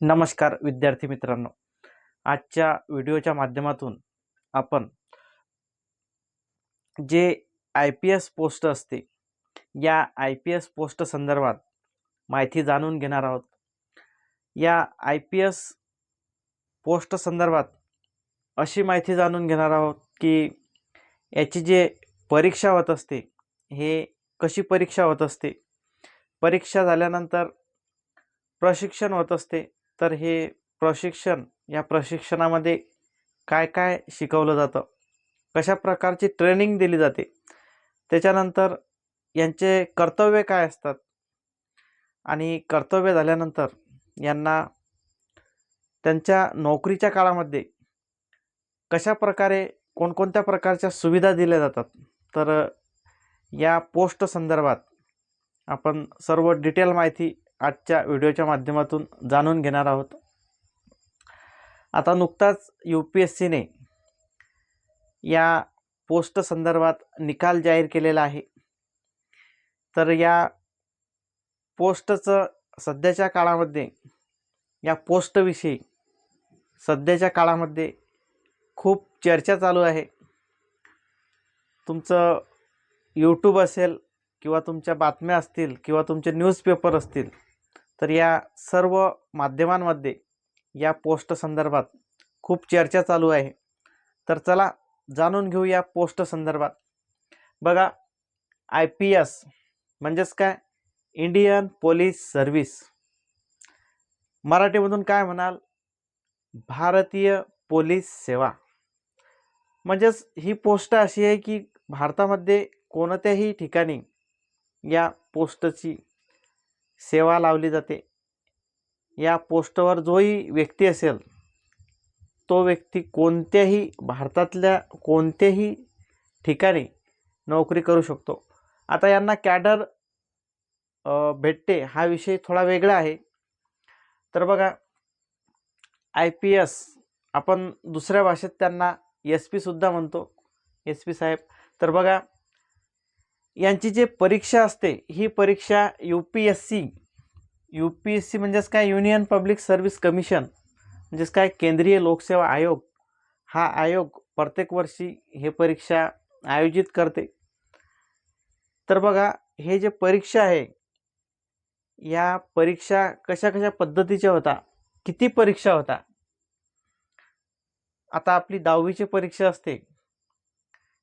नमस्कार विद्यार्थी मित्रांनो. आजच्या व्हिडिओच्या माध्यमातून आपण जे आय पी एस पोस्ट असते या आय पी एस पोस्ट संदर्भात माहिती जाणून घेणार आहोत. या आय पी एस पोस्ट संदर्भात अशी माहिती जाणून घेणार आहोत की याची जे परीक्षा होत असते हे कशी परीक्षा होत असते? परीक्षा झाल्यानंतर प्रशिक्षण होत असते तर हे प्रशिक्षण या प्रशिक्षणामध्ये काय काय शिकवलं जातं? कशा प्रकारची ट्रेनिंग दिली जाते? त्याच्यानंतर यांचे कर्तव्य काय असतात? आणि कर्तव्य झाल्यानंतर यांना त्यांच्या नोकरीच्या काळामध्ये कशा प्रकारे कोणकोणत्या प्रकारच्या सुविधा दिल्या जातात? तर या पोस्ट संदर्भात आपण सर्व डिटेल माहिती आजच्या व्हिडिओच्या माध्यमातून जाणून घेणार आहोत. आता नुकताच यू पी एस सीने या पोस्ट संदर्भात निकाल जाहीर केलेला आहे. तर या पोस्टचं सध्याच्या काळामध्ये या पोस्टविषयी सध्याच्या काळामध्ये खूप चर्चा चालू आहे. तुमचं यूट्यूब असेल किंवा तुमच्या बातम्या असतील किंवा तुमचे न्यूजपेपर असतील तर या सर्व माध्यमांमध्ये या पोस्ट संदर्भात खूप चर्चा चालू आहे. तर चला जाणून घेऊ या पोस्ट संदर्भात. बघा आय पी एस म्हणजेच काय? Indian police service. मराठीमधून काय म्हणाल? भारतीय पोलीस सेवा. म्हणजेच ही पोस्ट अशी आहे की भारतामध्ये कोणत्याही ठिकाणी या पोस्टची सेवा लावली जाते. या पोस्टवर जोही व्यक्ती असेल तो व्यक्ती कोणत्याही भारतातल्या कोणत्याही ठिकाणी नोकरी करू शकतो. आता यांना कॅडर भेटते हा विषय थोडा वेगळा आहे. तर बघा आय पी एस आपण दुसऱ्या भाषेत त्यांना एस पीसुद्धा म्हणतो एस पी साहेब. तर बघा यांची जी परीक्षा असते ही परीक्षा U P S C U P S C म्हणजेच काय? युनियन पब्लिक सर्व्हिस कमिशन म्हणजेच काय? केंद्रीय लोकसेवा आयोग. हा आयोग प्रत्येक वर्षी हे परीक्षा आयोजित करते. तर बघा हे जे परीक्षा आहे या परीक्षा कशा कशा पद्धतीच्या होता? किती परीक्षा होता? आता आपली दहावीची परीक्षा असते.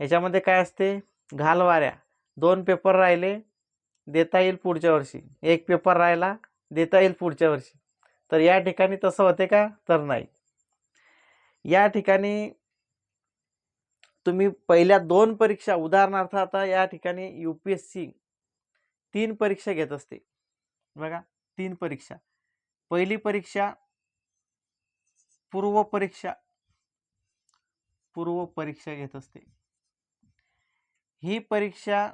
याच्यामध्ये काय असते? घालवाऱ्या. दोन पेपर राहिले देता येईल पुढच्या वर्षी. एक पेपर राहिला देता येईल पुढच्या वर्षी. तर या ठिकाणी तसं होते का? तर नाही. या ठिकाणी तुम्ही पहिल्या दोन परीक्षा उदाहरणार्थ आता या ठिकाणी यू पी एस सी तीन परीक्षा घेत असते बघा तीन परीक्षा. पहिली परीक्षा पूर्व परीक्षा पूर्व परीक्षा घेत असते. ही परीक्षा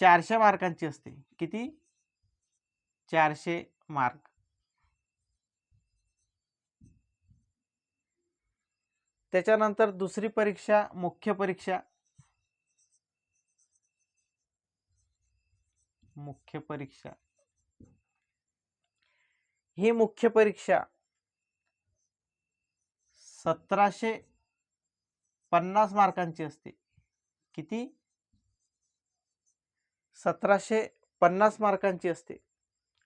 चारशे मार्कांची असते. किती? चारशे मार्क. त्याच्यानंतर दुसरी परीक्षा मुख्य परीक्षा. मुख्य परीक्षा. ही मुख्य परीक्षा सतराशे पन्नास मार्कांची असते. किती? सतराशे पन्नास मार्कांची असते.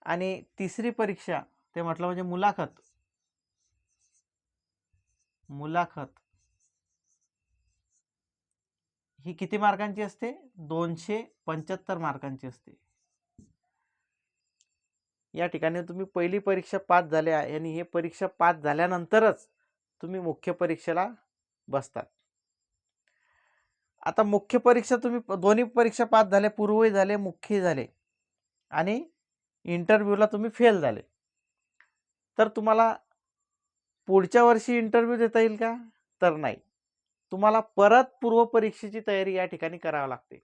आणि तिसरी परीक्षा ते म्हटलं म्हणजे मुलाखत. मुलाखत. ही किती मार्कांची असते? दोनशे पंच्याहत्तर मार्कांची असते. या ठिकाणी तुम्ही पहिली परीक्षा पास झाल्या आणि हे परीक्षा पास झाल्यानंतरच तुम्ही मुख्य परीक्षेला बसतात. आता मुख्य परीक्षा तुम्ही प- दोन्ही परीक्षा पास झाले पूर्वही झाले मुख्यही झाले आणि इंटरव्ह्यूला तुम्ही फेल झाले. तर तुम्हाला पुढच्या वर्षी इंटरव्ह्यू देता येईल का? तर नाही. तुम्हाला परत पूर्व परीक्षेची तयारी या ठिकाणी करावी लागते.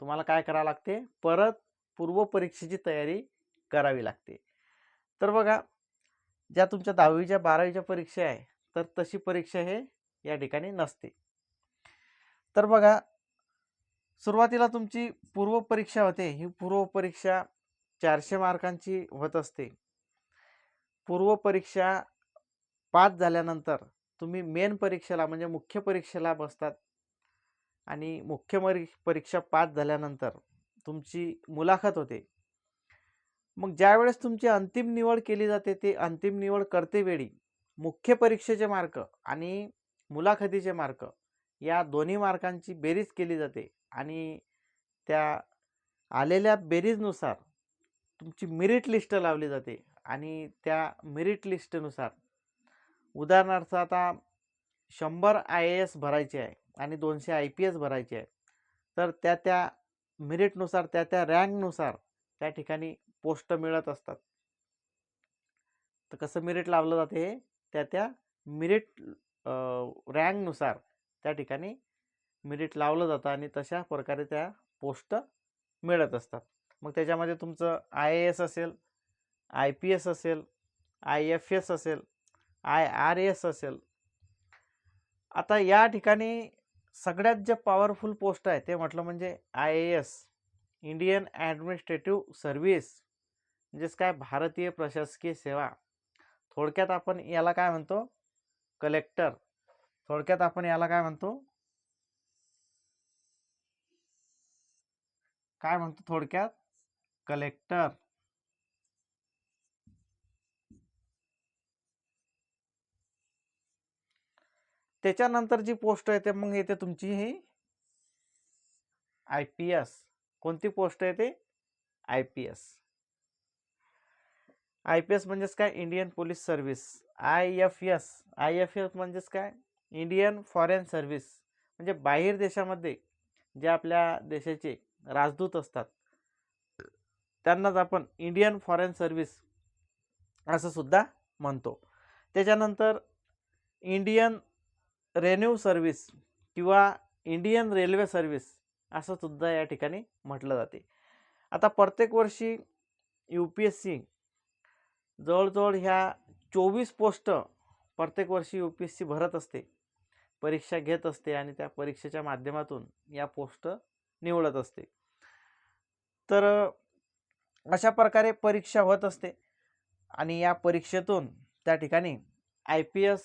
तुम्हाला काय करावं लागते? परत पूर्व परीक्षेची तयारी करावी लागते. तर बघा ज्या तुमच्या दहावीच्या बारावीच्या परीक्षा आहे तर तशी परीक्षा हे या ठिकाणी नसते. तर बघा सुरुवातीला तुमची पूर्व परीक्षा होते. ही पूर्व परीक्षा चारशे मार्कांची होत असते. पूर्व परीक्षा पास झाल्यानंतर तुम्ही मेन परीक्षेला म्हणजे मुख्य परीक्षेला बसतात. आणि मुख्य मरी परीक्षा पास झाल्यानंतर तुमची मुलाखत होते. मग ज्यावेळेस तुमची अंतिम निवड केली जाते ते अंतिम निवड करतेवेळी मुख्य परीक्षेचे मार्क आणि मुलाखतीचे मार्क या दोन्ही मार्कांची बेरीज केली जाते आणि त्या आलेल्या बेरीजनुसार तुमची मेरिट लिस्ट लावली जाते आणि त्या मेरिट लिस्टनुसार उदाहरणार्थ आता शंभर आय ए एस भरायचे आहे आणि दोनशे आय पी एस भरायचे आहे तर त्या त्या मेरिटनुसार त्या त्या रँकनुसार त्या ठिकाणी पोस्ट मिळत असतात. तर कसं मेरिट लावलं जाते? हे त्या त्या मेरिट रँकनुसार त्या ठिकाणी मिरिट लावलं जातं आणि तशा प्रकारे त्या पोस्ट मिळत असतात. मग त्याच्यामध्ये तुमचं आय ए एस असेल आय पी एस असेल आय एफ एस असेल आय आर एस असेल. आता या ठिकाणी सगळ्यात जे पॉवरफुल पोस्ट आहे ते म्हटलं म्हणजे I A S Indian administrative service म्हणजेच काय? भारतीय प्रशासकीय सेवा. थोडक्यात आपण याला काय म्हणतो? कलेक्टर थोडक्यात आपण याला काय म्हणतो? काय म्हणतो थोडक्यात? कलेक्टर. त्याच्यानंतर जी पोस्ट येते मग येते तुमची ही आय पी एस. कोणती पोस्ट येते I P S. I P S म्हणजेच काय? Indian police service. I F S. I F S म्हणजेच काय? इंडियन फॉरेन सर्व्हिस म्हणजे बाहेर देशामध्ये जे आपल्या देशाचे राजदूत असतात त्यांनाच आपण इंडियन फॉरेन सर्व्हिस असं सुद्धा म्हणतो. त्याच्यानंतर इंडियन रेन्यू सर्व्हिस किंवा इंडियन रेल्वे सर्व्हिस असं सुद्धा या ठिकाणी म्हटलं जाते. आता प्रत्येक वर्षी यू पी एस सी जवळजवळ ह्या चोवीस पोस्ट प्रत्येक वर्षी यू पी एस सी भरत असते. परीक्षा घेत असते आणि त्या परीक्षेच्या माध्यमातून या पोस्ट निवडत असते. तर अशा प्रकारे परीक्षा होत असते आणि या परीक्षेतून त्या ठिकाणी आय पी एस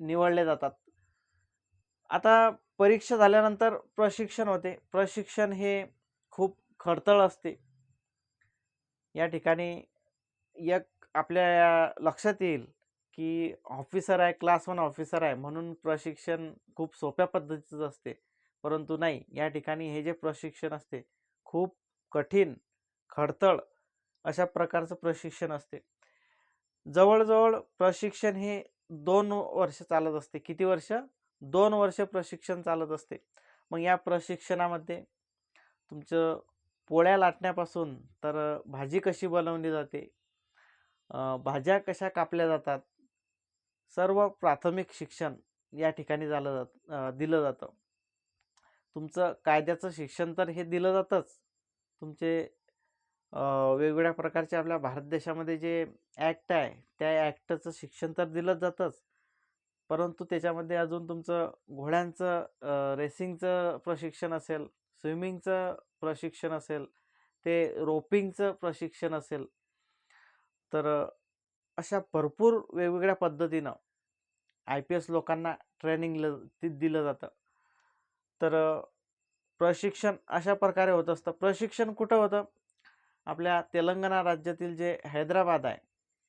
निवडले जातात. आता परीक्षा झाल्यानंतर प्रशिक्षण होते. प्रशिक्षण हे खूप खडतळ असते. या ठिकाणी एक आपल्या लक्षात येईल की ऑफिसर आहे क्लास वन ऑफिसर आहे म्हणून प्रशिक्षण खूप सोप्या पद्धतीचं असते. परंतु नाही या ठिकाणी हे जे प्रशिक्षण असते खूप कठीण खडतळ अशा प्रकारचं प्रशिक्षण असते. जवळजवळ प्रशिक्षण हे दोन वर्ष चालत असते. किती वर्ष? दोन वर्ष प्रशिक्षण चालत असते. मग या प्रशिक्षणामध्ये तुमचं पोळ्या लाटण्यापासून तर भाजी कशी बनवली जाते? भाज्या कशा कापल्या जातात? सर्व प्राथमिक शिक्षण या ठिकाणी झालं जात दिलं जातं. तुमचं कायद्याचं शिक्षण तर हे दिलं जातंच. तुमचे वेगवेगळ्या प्रकारचे आपल्या भारत देशामध्ये जे ॲक्ट आहे त्या ॲक्टचं शिक्षण तर दिलंच जातंच. परंतु त्याच्यामध्ये अजून तुमचं घोड्यांचं रेसिंगचं प्रशिक्षण असेल स्विमिंगचं प्रशिक्षण असेल ते रोपिंगचं प्रशिक्षण असेल तर अशा भरपूर वेगवेगळ्या पद्धतीनं आय पी एस लोकांना ट्रेनिंग ल दिलं जातं. तर प्रशिक्षण अशा प्रकारे होत असतं. प्रशिक्षण कुठं होतं? आपल्या तेलंगणा राज्यातील जे हैदराबाद आहे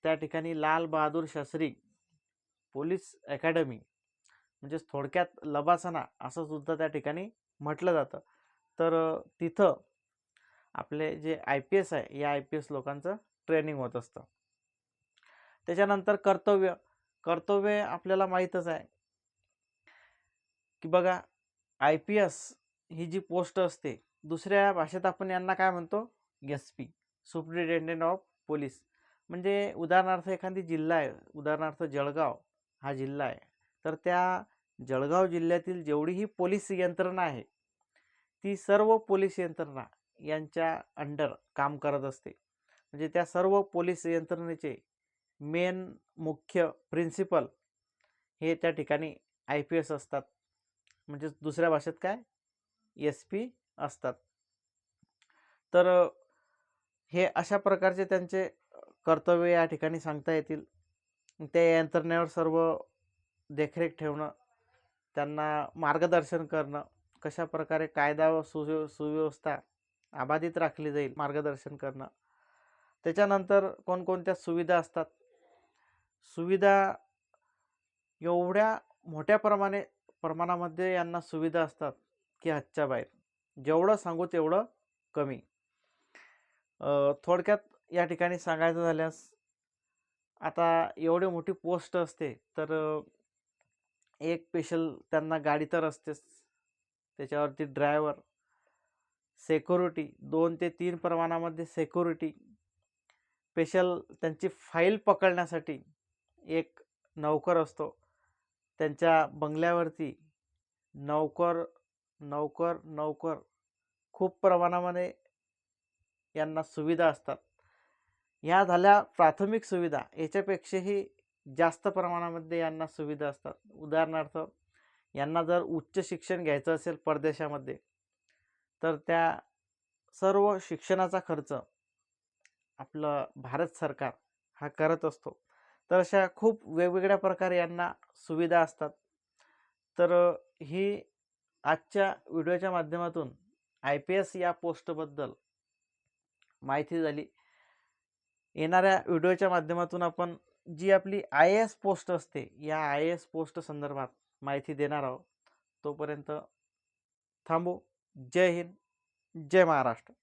त्या ठिकाणी लाल बहादूर शास्त्री पोलीस अकॅडमी म्हणजेच थोडक्यात लबासना असं सुद्धा त्या ठिकाणी म्हटलं जातं. तर तिथं आपले जे आय पी एस आहे या आय पी एस लोकांचं ट्रेनिंग होत असतं. त्याच्यानंतर कर्तव्य. कर्तव्य आपल्याला माहीतच आहे. की बघा आय पी एस ही जी पोस्ट असते दुसऱ्या भाषेत आपण यांना काय म्हणतो? S P superintendent of police. म्हणजे उदाहरणार्थ एखादी जिल्हा आहे उदाहरणार्थ जळगाव हा जिल्हा आहे. तर त्या जळगाव जिल्ह्यातील जेवढीही पोलीस यंत्रणा आहे ती सर्व पोलीस यंत्रणा यांच्या अंडर काम करत असते. म्हणजे त्या सर्व पोलीस यंत्रणेचे मेन मुख्य प्रिन्सिपल हे त्या ठिकाणी आय पी एस असतात. म्हणजे दुसऱ्या भाषेत काय? एस पी असतात. तर हे अशा प्रकारचे त्यांचे कर्तव्य या ठिकाणी सांगता येतील. त्या यंत्रणेवर सर्व देखरेख ठेवणं त्यांना मार्गदर्शन करणं कशा प्रकारे कायदा व सुव्यव सुव्यवस्था अबाधित राखली जाईल मार्गदर्शन करणं. त्याच्यानंतर कोणकोणत्या सुविधा असतात? सुविधा एवढ्या मोठ्या प्रमाणे प्रमाणामध्ये यांना सुविधा असतात की हातच्या बाहेर. जेवढं सांगू तेवढं कमी. थोडक्यात या ठिकाणी सांगायचं झाल्यास आता एवढी मोठी पोस्ट असते तर एक स्पेशल त्यांना गाडी तर असतेच. त्याच्यावरती ड्रायव्हर सेक्युरिटी दोन ते तीन प्रमाणामध्ये सेक्युरिटी. स्पेशल त्यांची फाईल पकडण्यासाठी एक नौकर असतो. त्यांच्या बंगल्यावरती नौकर नौकर नौकर खूप प्रमाणामध्ये यांना सुविधा असतात. ह्या झाल्या प्राथमिक सुविधा. याच्यापेक्षाही जास्त प्रमाणामध्ये यांना सुविधा असतात. उदाहरणार्थ यांना जर उच्च शिक्षण घ्यायचं असेल परदेशामध्ये तर त्या सर्व शिक्षणाचा खर्च आपलं भारत सरकार हा करत असतो. तर अशा खूप वेगवेगळ्या प्रकारे यांना सुविधा असतात. तर ही आजच्या व्हिडिओच्या माध्यमातून आय पी एस या पोस्टबद्दल माहिती झाली. येणाऱ्या व्हिडिओच्या माध्यमातून आपण जी आपली आय ए एस पोस्ट असते या आय ए एस पोस्ट संदर्भात माहिती देणार आहोत. तोपर्यंत थांबू. जय हिंद. जय महाराष्ट्र.